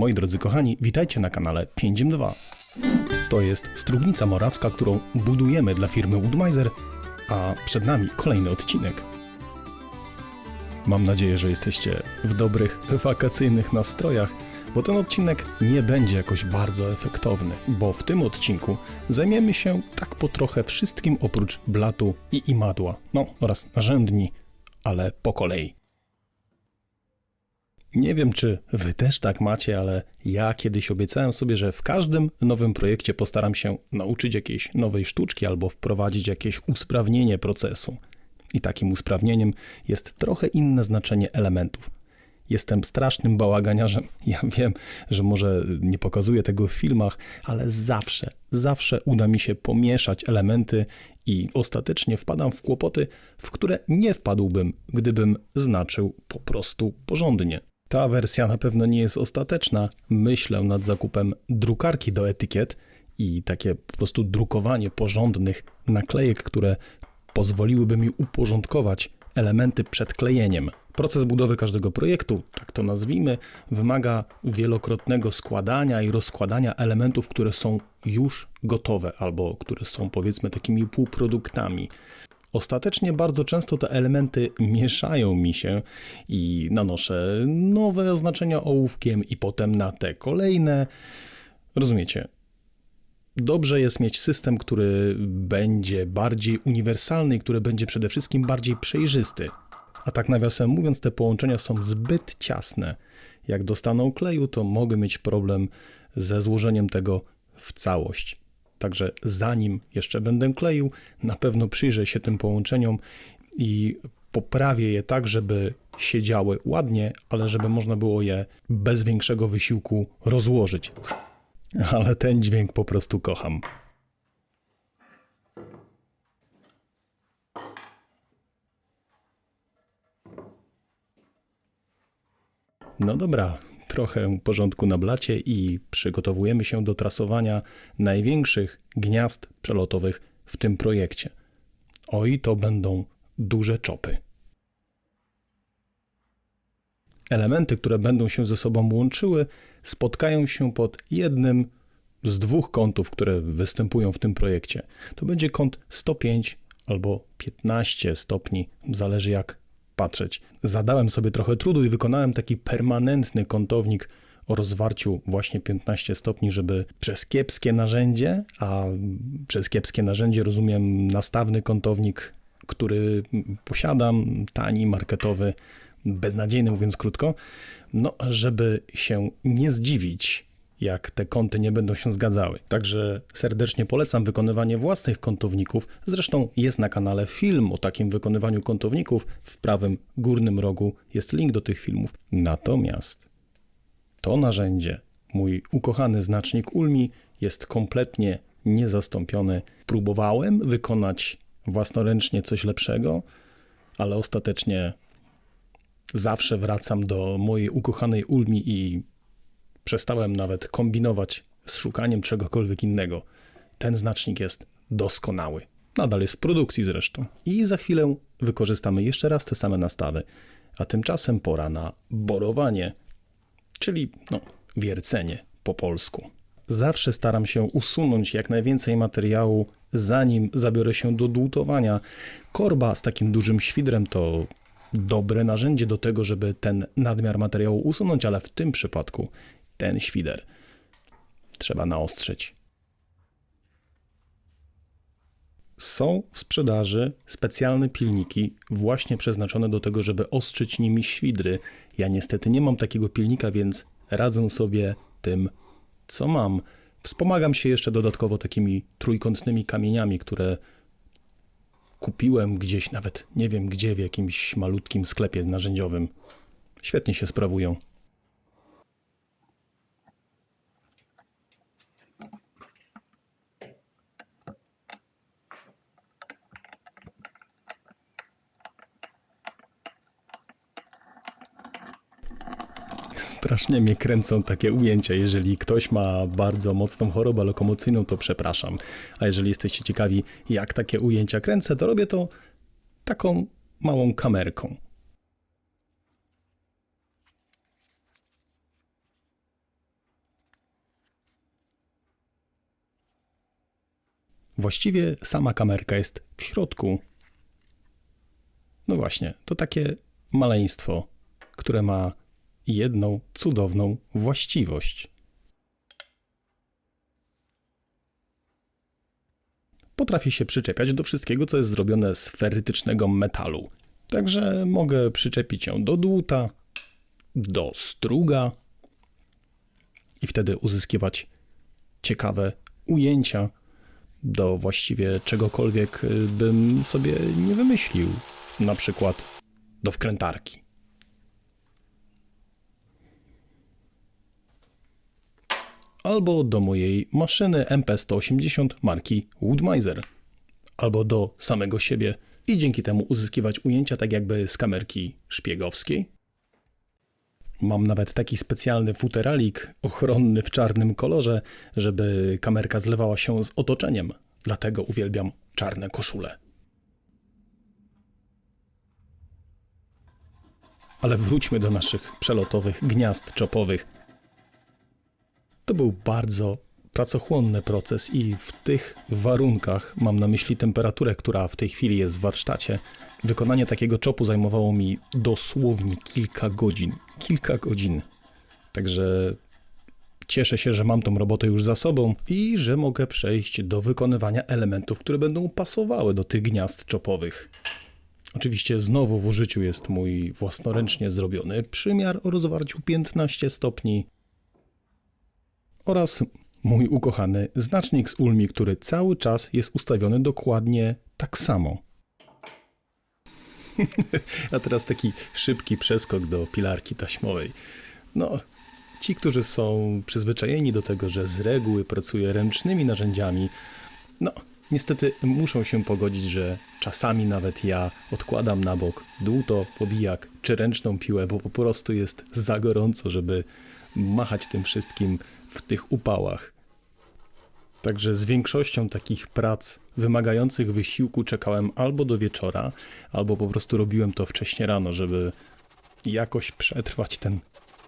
Moi drodzy kochani, witajcie na kanale 5M2. To jest Strugnica Morawska, którą budujemy dla firmy Woodmiser, a przed nami kolejny odcinek. Mam nadzieję, że jesteście w dobrych, wakacyjnych nastrojach, bo ten odcinek nie będzie jakoś bardzo efektowny, bo w tym odcinku zajmiemy się tak po trochę wszystkim oprócz blatu i imadła, no oraz narzędni, ale po kolei. Nie wiem, czy wy też tak macie, ale ja kiedyś obiecałem sobie, że w każdym nowym projekcie postaram się nauczyć jakiejś nowej sztuczki albo wprowadzić jakieś usprawnienie procesu. I takim usprawnieniem jest trochę inne znaczenie elementów. Jestem strasznym bałaganiarzem. Ja wiem, że może nie pokazuję tego w filmach, ale zawsze, zawsze uda mi się pomieszać elementy i ostatecznie wpadam w kłopoty, w które nie wpadłbym, gdybym znaczył po prostu porządnie. Ta wersja na pewno nie jest ostateczna. Myślę nad zakupem drukarki do etykiet i takie po prostu drukowanie porządnych naklejek, które pozwoliłyby mi uporządkować elementy przed klejeniem. Proces budowy każdego projektu, tak to nazwijmy, wymaga wielokrotnego składania i rozkładania elementów, które są już gotowe albo które są powiedzmy takimi półproduktami. Ostatecznie bardzo często te elementy mieszają mi się i nanoszę nowe oznaczenia ołówkiem i potem na te kolejne. Rozumiecie? Dobrze jest mieć system, który będzie bardziej uniwersalny i który będzie przede wszystkim bardziej przejrzysty. A tak nawiasem mówiąc, te połączenia są zbyt ciasne. Jak dostaną kleju, to mogę mieć problem ze złożeniem tego w całość. Także zanim jeszcze będę kleił, na pewno przyjrzę się tym połączeniom i poprawię je tak, żeby siedziały ładnie, ale żeby można było je bez większego wysiłku rozłożyć. Ale ten dźwięk po prostu kocham. No dobra, trochę porządku na blacie i przygotowujemy się do trasowania największych gniazd przelotowych w tym projekcie. Oj, to będą duże czopy. Elementy, które będą się ze sobą łączyły, spotkają się pod jednym z dwóch kątów, które występują w tym projekcie. To będzie kąt 105 albo 15 stopni, zależy jak patrzeć. Zadałem sobie trochę trudu i wykonałem taki permanentny kątownik o rozwarciu właśnie 15 stopni, żeby przez kiepskie narzędzie, a przez kiepskie narzędzie rozumiem nastawny kątownik, który posiadam, tani, marketowy, beznadziejny mówiąc krótko, no żeby się nie zdziwić, jak te kąty nie będą się zgadzały. Także serdecznie polecam wykonywanie własnych kątowników. Zresztą jest na kanale film o takim wykonywaniu kątowników. W prawym górnym rogu jest link do tych filmów. Natomiast to narzędzie, mój ukochany znacznik Ulmi, jest kompletnie niezastąpiony. Próbowałem wykonać własnoręcznie coś lepszego, ale ostatecznie zawsze wracam do mojej ukochanej Ulmi i przestałem nawet kombinować z szukaniem czegokolwiek innego. Ten znacznik jest doskonały. Nadal jest w produkcji zresztą. I za chwilę wykorzystamy jeszcze raz te same nastawy. A tymczasem pora na borowanie, czyli no, wiercenie po polsku. Zawsze staram się usunąć jak najwięcej materiału, zanim zabiorę się do dłutowania. Korba z takim dużym świdrem to dobre narzędzie do tego, żeby ten nadmiar materiału usunąć, ale w tym przypadku ten świder trzeba naostrzyć. Są w sprzedaży specjalne pilniki, właśnie przeznaczone do tego, żeby ostrzyć nimi świdry. Ja niestety nie mam takiego pilnika, więc radzę sobie tym, co mam. Wspomagam się jeszcze dodatkowo takimi trójkątnymi kamieniami, które kupiłem gdzieś, nawet nie wiem gdzie, w jakimś malutkim sklepie narzędziowym. Świetnie się sprawują. Strasznie mnie kręcą takie ujęcia. Jeżeli ktoś ma bardzo mocną chorobę lokomocyjną, to przepraszam. A jeżeli jesteście ciekawi, jak takie ujęcia kręcę, to robię to taką małą kamerką. Właściwie sama kamerka jest w środku. No właśnie, to takie maleństwo, które ma jedną cudowną właściwość. Potrafię się przyczepiać do wszystkiego, co jest zrobione z ferrytycznego metalu. Także mogę przyczepić ją do dłuta, do struga i wtedy uzyskiwać ciekawe ujęcia do właściwie czegokolwiek y, bym sobie nie wymyślił. Na przykład do wkrętarki. Albo do mojej maszyny MP180 marki Woodmiser. Albo do samego siebie i dzięki temu uzyskiwać ujęcia tak jakby z kamerki szpiegowskiej. Mam nawet taki specjalny futeralik ochronny w czarnym kolorze, żeby kamerka zlewała się z otoczeniem. Dlatego uwielbiam czarne koszule. Ale wróćmy do naszych przelotowych gniazd czopowych. To był bardzo pracochłonny proces i w tych warunkach, mam na myśli temperaturę, która w tej chwili jest w warsztacie, wykonanie takiego czopu zajmowało mi dosłownie kilka godzin. Kilka godzin. Także cieszę się, że mam tą robotę już za sobą i że mogę przejść do wykonywania elementów, które będą pasowały do tych gniazd czopowych. Oczywiście znowu w użyciu jest mój własnoręcznie zrobiony przymiar o rozwarciu 15 stopni oraz mój ukochany znacznik z Ulmi, który cały czas jest ustawiony dokładnie tak samo. A teraz taki szybki przeskok do pilarki taśmowej. No, ci, którzy są przyzwyczajeni do tego, że z reguły pracuję ręcznymi narzędziami, no, niestety muszą się pogodzić, że czasami nawet ja odkładam na bok dłuto, pobijak czy ręczną piłę, bo po prostu jest za gorąco, żeby machać tym wszystkim w tych upałach. Także z większością takich prac wymagających wysiłku czekałem albo do wieczora, albo po prostu robiłem to wcześnie rano, żeby jakoś przetrwać ten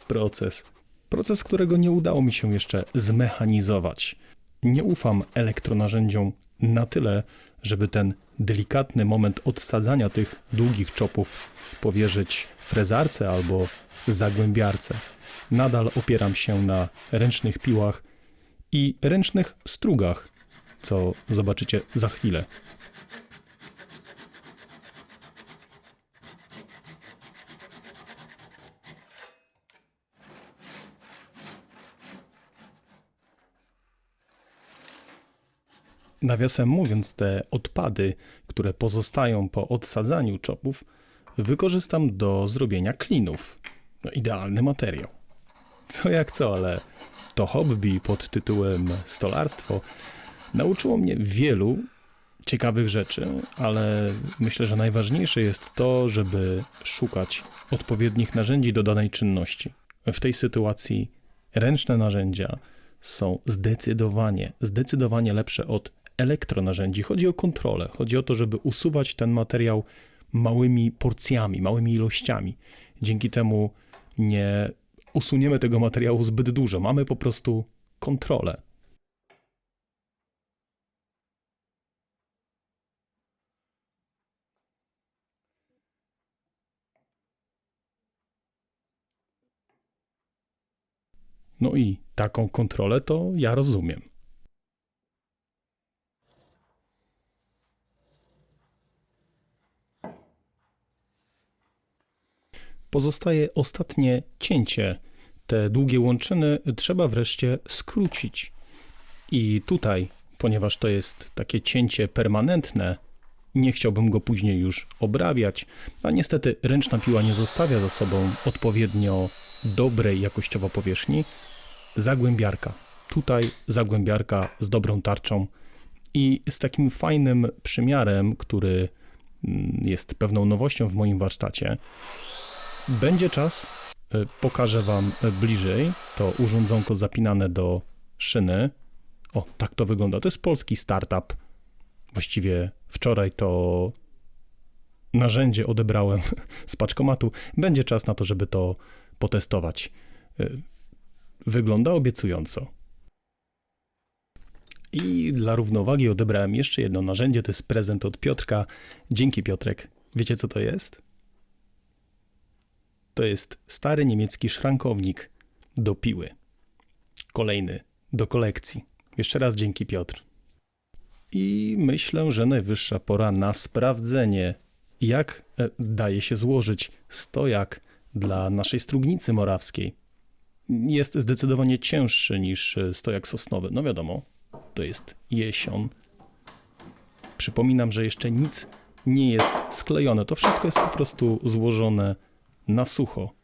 proces. Proces, którego nie udało mi się jeszcze zmechanizować. Nie ufam elektronarzędziom na tyle, żeby ten delikatny moment odsadzania tych długich czopów powierzyć frezarce albo zagłębiarce. Nadal opieram się na ręcznych piłach i ręcznych strugach, co zobaczycie za chwilę. Nawiasem mówiąc, te odpady, które pozostają po odsadzaniu czopów, wykorzystam do zrobienia klinów. No, idealny materiał. Co jak co, ale to hobby pod tytułem stolarstwo nauczyło mnie wielu ciekawych rzeczy, ale myślę, że najważniejsze jest to, żeby szukać odpowiednich narzędzi do danej czynności. W tej sytuacji ręczne narzędzia są zdecydowanie, zdecydowanie lepsze od elektronarzędzi. Chodzi o kontrolę, chodzi o to, żeby usuwać ten materiał małymi porcjami, małymi ilościami. Dzięki temu nie usuniemy tego materiału zbyt dużo. Mamy po prostu kontrolę. No i taką kontrolę to ja rozumiem. Pozostaje ostatnie cięcie. Te długie łączyny trzeba wreszcie skrócić. I tutaj, ponieważ to jest takie cięcie permanentne, nie chciałbym go później już obrabiać, a niestety ręczna piła nie zostawia za sobą odpowiednio dobrej jakościowo powierzchni. Zagłębiarka. Tutaj zagłębiarka z dobrą tarczą i z takim fajnym przymiarem, który mm, jest pewną nowością w moim warsztacie. Będzie czas, e, pokażę Wam bliżej to urządzonko zapinane do szyny. O, tak to wygląda. To jest polski startup. Właściwie wczoraj to narzędzie odebrałem z paczkomatu. Będzie czas na to, żeby to potestować. E, wygląda obiecująco. I dla równowagi odebrałem jeszcze jedno narzędzie, to jest prezent od Piotrka. Dzięki Piotrek. Wiecie co to jest? To jest stary niemiecki szrankownik do piły. Kolejny do kolekcji. Jeszcze raz dzięki Piotr. I myślę, że najwyższa pora na sprawdzenie, jak e, daje się złożyć stojak dla naszej strugnicy morawskiej. Jest zdecydowanie cięższy niż e, stojak sosnowy. No wiadomo, to jest jesion. Przypominam, że jeszcze nic nie jest sklejone. To wszystko jest po prostu złożone na sucho.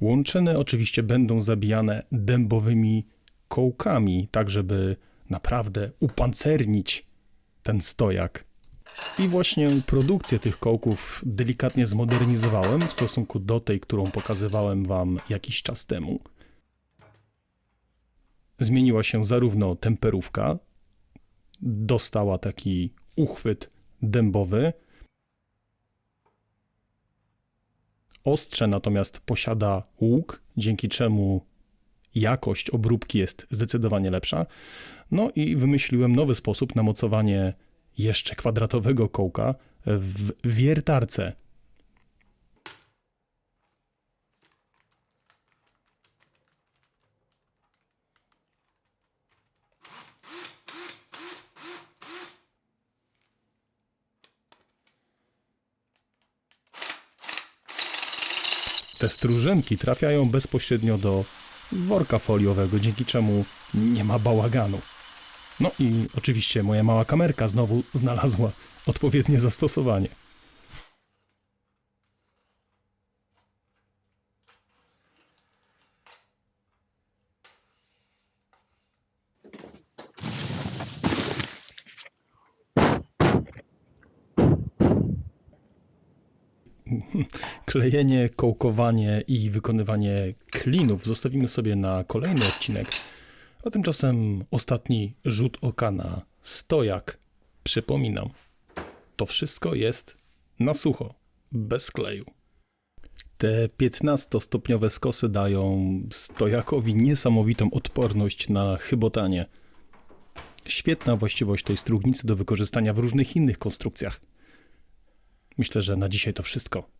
Łączyny oczywiście będą zabijane dębowymi kołkami, tak żeby naprawdę upancernić ten stojak. I właśnie produkcję tych kołków delikatnie zmodernizowałem w stosunku do tej, którą pokazywałem Wam jakiś czas temu. Zmieniła się zarówno temperówka, dostała taki uchwyt dębowy, Ostrze natomiast posiada łuk, dzięki czemu jakość obróbki jest zdecydowanie lepsza. No i wymyśliłem nowy sposób na mocowanie jeszcze kwadratowego kołka w wiertarce. Te trafiają bezpośrednio do worka foliowego, dzięki czemu nie ma bałaganu. No i oczywiście moja mała kamerka znowu znalazła odpowiednie zastosowanie. Klejenie, kołkowanie i wykonywanie klinów zostawimy sobie na kolejny odcinek. A tymczasem ostatni rzut oka na stojak. Przypominam, to wszystko jest na sucho, bez kleju. Te 15-stopniowe skosy dają stojakowi niesamowitą odporność na chybotanie. Świetna właściwość tej strugnicy do wykorzystania w różnych innych konstrukcjach. Myślę, że na dzisiaj to wszystko.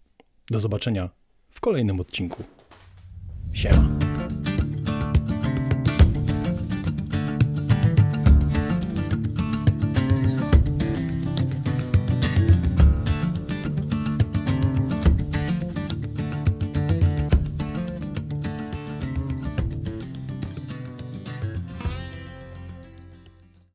Do zobaczenia w kolejnym odcinku. Siema.